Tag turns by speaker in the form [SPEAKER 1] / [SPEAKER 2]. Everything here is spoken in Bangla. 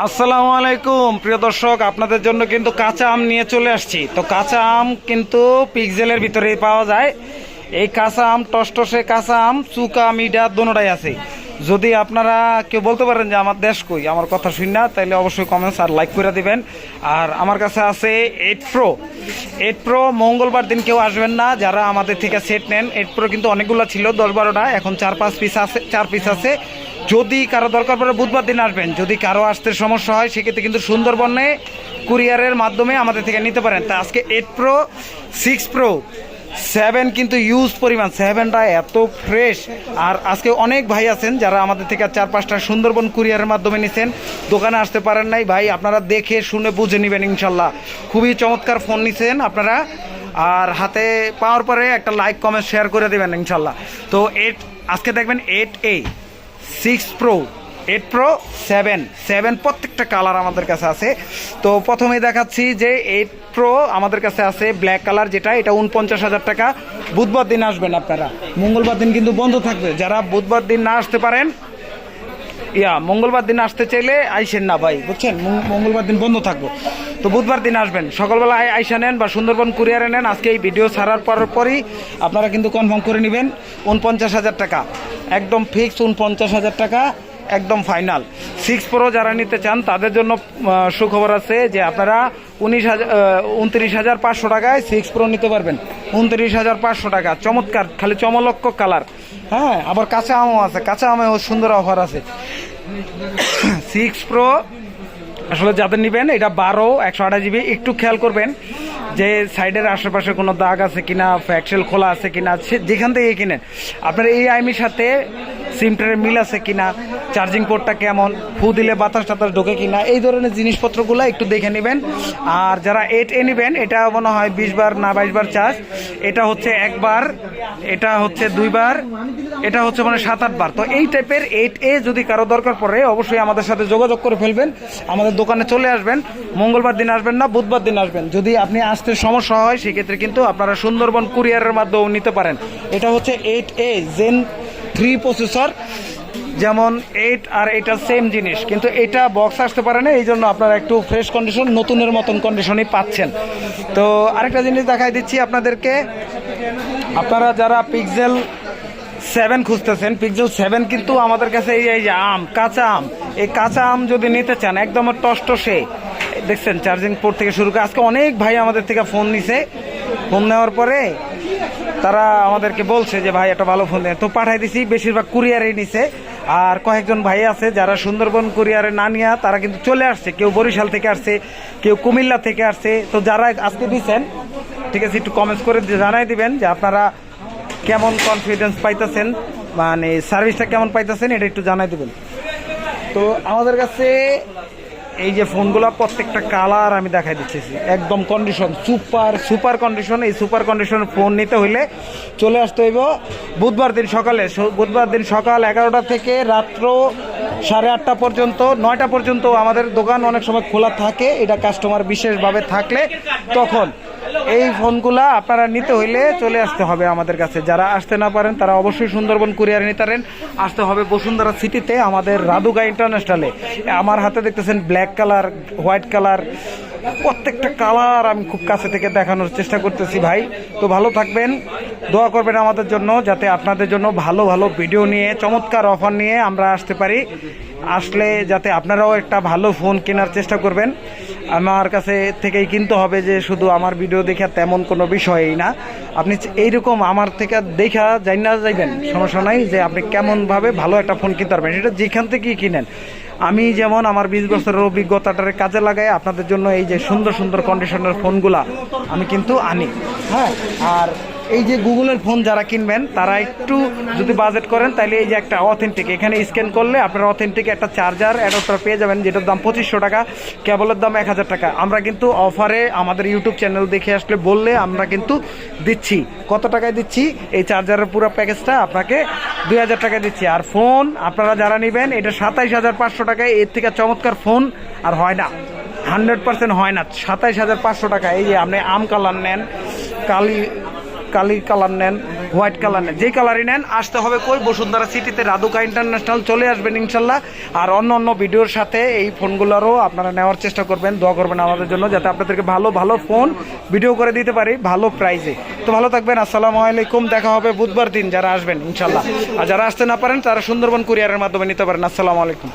[SPEAKER 1] আসসালামু আলাইকুম। প্রিয় দর্শক, আপনাদের জন্য কিন্তু কাঁচা আম নিয়ে চলে আসছি। তো কাঁচা আম কিন্তু পিকজেলের ভিতরেই পাওয়া যায়। এই কাঁচা আম, টসটসে কাঁচা আম, চুকা, মিডা দোনোটাই আছে। যদি আপনারা কেউ বলতে পারেন যে আমার দেশ কই, আমার কথা শুন না, তাহলে অবশ্যই কমেন্টস আর লাইক করে দিবেন। আর আমার কাছে আছে এইট প্রো এইট প্রো মঙ্গলবার দিন কেউ আসবেন না, যারা আমাদের থেকে সেট নেন। এইট প্রো কিন্তু অনেকগুলো ছিল, দশ বারোটা, এখন চার পাঁচ পিস আছে, চার পিস আছে। যদি কারও দরকার পড়ে বুধবার দিন আসবেন, যদি কারও আসতে সমস্যা হয়, সেক্ষেত্রে কিন্তু সুন্দরবনে কুরিয়ারের মাধ্যমে আমাদের থেকে নিতে পারেন। তা আজকে eight pro six pro seven কিন্তু ইউজ পরিমাণ সেভেনটা এত ফ্রেশ আর আজকে অনেক ভাই আছেন যারা আমাদের থেকে চার পাঁচটা সুন্দরবন কুরিয়ারের মাধ্যমে নিছেন। দোকানে আসতে পারেন নাই। ভাই, আপনারা দেখে, শুনে, বুঝে নেবেন ইনশাল্লাহ। খুবই চমৎকার ফোন নিছেন আপনারা। আর হাতে পাওয়ার পরে একটা লাইক কমেন্ট শেয়ার করে দেবেন ইনশাল্লাহ। তো এইট আজকে দেখবেন eight A six pro eight pro seven seven প্রত্যেকটা কালার আমাদের কাছে আছে। তো প্রথমে দেখাচ্ছি যে এইট প্রো আমাদের কাছে আছে ব্ল্যাক কালার যেটা, এটা উনপঞ্চাশ হাজার টাকা। বুধবার দিন আসবেন আপনারা। মঙ্গলবার দিন কিন্তু বন্ধ থাকবে। যারা বুধবার দিন না আসতে পারেন ইয়া, মঙ্গলবার দিন আসতে চাইলে আইসেন না ভাই, বুঝছেন? মঙ্গলবার দিন বন্ধ থাকব। তো বুধবার দিন আসবেন। সকালবেলা আই- আইসা নেন বা সুন্দরবন কুরিয়ারে নেন। আজকে এই ভিডিও ছাড়ার পর পরই আপনারা কিন্তু কনফার্ম করে নেবেন উনপঞ্চাশ হাজার টাকা। একদম ফিক্স উনপঞ্চাশ হাজার টাকা, একদম ফাইনাল সিক্স প্রো যারা নিতে চান, তাদের জন্য সুখবর আছে যে আপনারা উনিশ হাজার উনত্রিশ হাজার পাঁচশো টাকায় সিক্স প্রো নিতে পারবেন। উনত্রিশ হাজার পাঁচশো টাকা। চমৎকার। খালি চমলক্ষ কালার। হ্যাঁ আবার কাঁচা আমও আছে। কাঁচা আমেও সুন্দর অফার আছে। সিক্স প্রো আসলে যাদের নেবেন, এটা বারো, একশো আঠাশ জিবি একটু খেয়াল করবেন যে সাইডের আশেপাশে কোনো দাগ আছে কিনা ফ্যাক্সেল খোলা আছে কিনা যেখান থেকে কিনেন। আপনার এই আইমির সাথে সিমটারের মিল আছে কিনা চার্জিং পোর্টটা কেমন, ফু দিলে বাতাস টাতাস ঢোকে কিনা, এই ধরনের জিনিসপত্রগুলো একটু দেখে নেবেন। আর যারা এইট এ নেবেন, এটা মনে হয় বিশ বার না বাইশ বার চার্জ এটা হচ্ছে একবার এটা হচ্ছে দুইবার এটা হচ্ছে মানে সাত আট বার। তো এই টাইপের এইট এ যদি কারও দরকার পড়ে, অবশ্যই আমাদের সাথে যোগাযোগ করে ফেলবেন। আমাদের দোকানে চলে আসবেন। মঙ্গলবার দিন আসবেন না, বুধবার দিন আসবেন। যদি আপনি আসতে সমস্যা হয়, সেক্ষেত্রে কিন্তু আপনারা সুন্দরবন কুরিয়ারের মাধ্যমেও নিতে পারেন। এটা হচ্ছে eight A gen three processor যেমন এইট আর এটা সেম জিনিস, কিন্তু এটা বক্স আসতে পারে না এই জন্য আপনারা একটু ফ্রেশ কন্ডিশন নতুনের মতন কন্ডিশনই পাচ্ছেন। তো আরেকটা জিনিস দেখাই দিচ্ছি আপনাদেরকে। আপনারা যারা পিক্সেল সেভেন খুঁজতেছেন পিক্সেল সেভেন কিন্তু আমাদের কাছে এই এই যে আম, কাঁচা আম, এই কাঁচা আম যদি নিতে চান, একদম টসটসে দেখছেন চার্জিং পোর্ট থেকে শুরু করে, আজকে অনেক ভাই আমাদের থেকে ফোন নিছে। ফোন নেওয়ার পরে তারা আমাদেরকে বলছে যে, ভাই, একটা ভালো ফোন দেয় তো পাঠাই দিছি, বেশিরভাগ কুরিয়ারেই নিছে। আর কয়েকজন ভাই আছে যারা সুন্দরবন কুরিয়ারে না নিয়ে তারা কিন্তু চলে আসছে। কেউ বরিশাল থেকে আসছে, কেউ কুমিল্লা থেকে আসছে। তো যারা আজকে দিচ্ছেন ঠিক আছে, একটু কমেন্টস করে জানাই দিবেন যে আপনারা কেমন কনফিডেন্স পাইতেছেন মানে সার্ভিসটা কেমন পাইতেছেন, এটা একটু জানাই দেবেন। তো আমাদের কাছে এই যে ফোনগুলো প্রত্যেকটা কালার আমি দেখাই দিচ্ছি। একদম কন্ডিশন সুপার সুপার কন্ডিশন এই সুপার কন্ডিশন ফোন নিতে হইলে চলে আসতে হইব বুধবার দিন সকালে। বুধবার দিন সকাল এগারোটা থেকে রাত্র সাড়ে আটটা পর্যন্ত, নয়টা পর্যন্ত আমাদের দোকান অনেক সময় খোলা থাকে। এটা কাস্টমার বিশেষভাবে থাকলে তখন এই ফোনগুলা আপনারা নিতে হইলে চলে আসতে হবে আমাদের কাছে। যারা আসতে না পারেন, তারা অবশ্যই সুন্দরবন কুরিয়ার নিতে পারেন। আসতে হবে বসুন্ধরা সিটিতে, আমাদের রাদুগা ইন্টারন্যাশনালে। আমার হাতে দেখতেছেন ব্ল্যাক কালার, হোয়াইট কালার, প্রত্যেকটা কালার আমি খুব কাছে থেকে দেখানোর চেষ্টা করতেছি ভাই। তো ভালো থাকবেন। দোয়া করবেন আমাদের জন্য যাতে আপনাদের জন্য ভালো ভালো ভিডিও নিয়ে, চমৎকার অফার নিয়ে আমরা আসতে পারি। আসলে যাতে আপনারাও একটা ভালো ফোন কেনার চেষ্টা করবেন। আমার কাছে থেকেই কিনতে হবে যে শুধু আমার ভিডিও দেখা তেমন কোনো বিষয়ই না। আপনি এইরকম আমার থেকে দেখা যাই না যাইবেন, সমস্যা নাই যে আপনি কেমনভাবে ভালো একটা ফোন কিনতে পারবেন। সেটা যেখান থেকেই কিনেন। আমি যেমন আমার বিশ বছরের অভিজ্ঞতাটার কাজে লাগাই, আপনাদের জন্য এই যে সুন্দর সুন্দর কন্ডিশনের ফোনগুলা আমি কিন্তু আনি। হ্যাঁ আর এই যে গুগলের ফোন যারা কিনবেন, তারা একটু যদি বাজেট করেন, তাহলে এই যে একটা অথেন্টিক এখানে স্ক্যান করলে আপনার অথেন্টিক একটা চার্জার অ্যাডাপ্টার পেয়ে যাবেন, যেটার দাম পঁচিশশো টাকা, কেবলের দাম এক হাজার টাকা। আমরা কিন্তু অফারে আমাদের ইউটিউব চ্যানেল দেখে আসলে বললে আমরা কিন্তু দিচ্ছি। কত টাকায় দিচ্ছি? এই চার্জারের পুরো প্যাকেজটা আপনাকে দুই হাজার টাকায় দিচ্ছি। আর ফোন আপনারা যারা নেবেন, এটা সাতাইশ হাজার পাঁচশো টাকায়, এর থেকে চমৎকার ফোন আর হয় না। হান্ড্রেড পার্সেন্ট হয় না। সাতাইশ হাজার পাঁচশো টাকা। এই যে আপনি আম কালার নেন, কালি কালি কালার নেন, হোয়াইট কালার নেন যেই কালারই নেন, আসতে হবে কই? বসুন্ধরা সিটিতে রাধুকা ইন্টারন্যাশনাল চলে আসবেন ইনশাল্লাহ। আর অন্য অন্য ভিডিওর সাথে এই ফোনগুলোরও আপনারা নেওয়ার চেষ্টা করবেন, দোয়া করবেন আমাদের জন্য যাতে আপনাদেরকে ভালো ভালো ফোন ভিডিও করে দিতে পারি, ভালো প্রাইজে। তো ভালো থাকবেন, আসসালামু আলাইকুম, দেখা হবে বুধবার দিন যারা আসবেন ইনশাল্লাহ। আর যারা আসতে না পারেন, তারা সুন্দরবন কুরিয়ারের মাধ্যমে নিতে পারেন। আসসালামু আলাইকুম।